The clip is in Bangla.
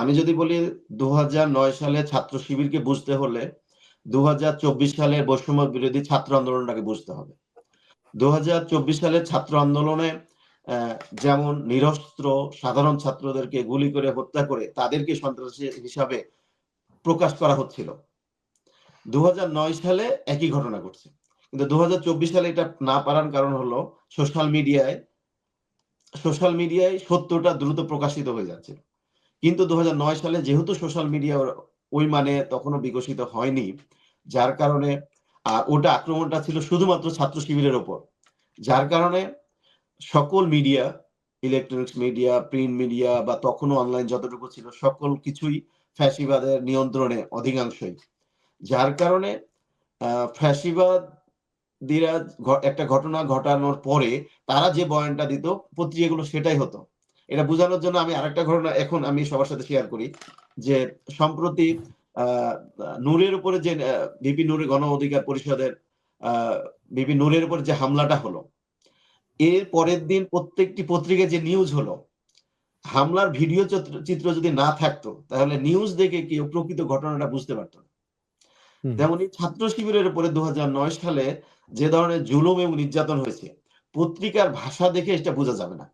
আমি যদি বলি দু হাজার নয় সালে ছাত্র শিবিরকে বুঝতে হলে দু সালে বৈষম্য বিরোধী ছাত্র আন্দোলনটাকে বুঝতে হবে। দু সালের ছাত্র আন্দোলনে যেমন নিরস্ত্র সাধারণ ছাত্রদেরকে গুলি করে হত্যা করে তাদেরকে সন্ত্রাসী হিসাবে প্রকাশ করা হচ্ছিল। দু হাজার নয় সালে একই ঘটনা ঘটছে। কিন্তু দু হাজার চব্বিশ সালে এটা না পারার কারণ হলো সোশ্যাল মিডিয়ায় সোশ্যাল মিডিয়ায় সত্যটা দ্রুত প্রকাশিত হয়ে যাচ্ছে। কিন্তু দু হাজার নয় সালে যেহেতু সোশ্যাল মিডিয়া ওই মানে তখনও বিকশিত হয়নি, যার কারণে ওটা আক্রমণটা ছিল শুধুমাত্র ছাত্র শিবিরের ওপর, যার কারণে সকল media, electronics media, print media বা তখনও অনলাইন যতটুকু ছিল, সকল কিছুই ফ্যাসিবাদের নিয়ন্ত্রণে অধিকাংশই, যার কারণে ফ্যাসিবাদীরা একটা ঘটনা ঘটানোর পরে তারা যে বয়ানটা দিত, পত্রিকাগুলো সেটাই হতো। এটা বোঝানোর জন্য আমি আরেকটা ঘটনা এখন আমি সবার সাথে শেয়ার করি যে সম্প্রতি আহ, নূরের উপরে যে বিপি নূরের গণ অধিকার পরিষদের বিপি নূরের উপর যে হামলাটা হলো এর পরের দিন প্রত্যেকটি পত্রিকায় যে নিউজ হলো হামলার ভিডিও চিত্র- যদি না থাকতো তাহলে নিউজ দেখে কেউ প্রকৃত ঘটনাটা বুঝতে পারতো না। তেমনি ছাত্র শিবিরের উপরে দু হাজার নয় সালে যে ধরনের জুলুম এবং নির্যাতন হয়েছে পত্রিকার ভাষা দেখে এটা বোঝা যাবে না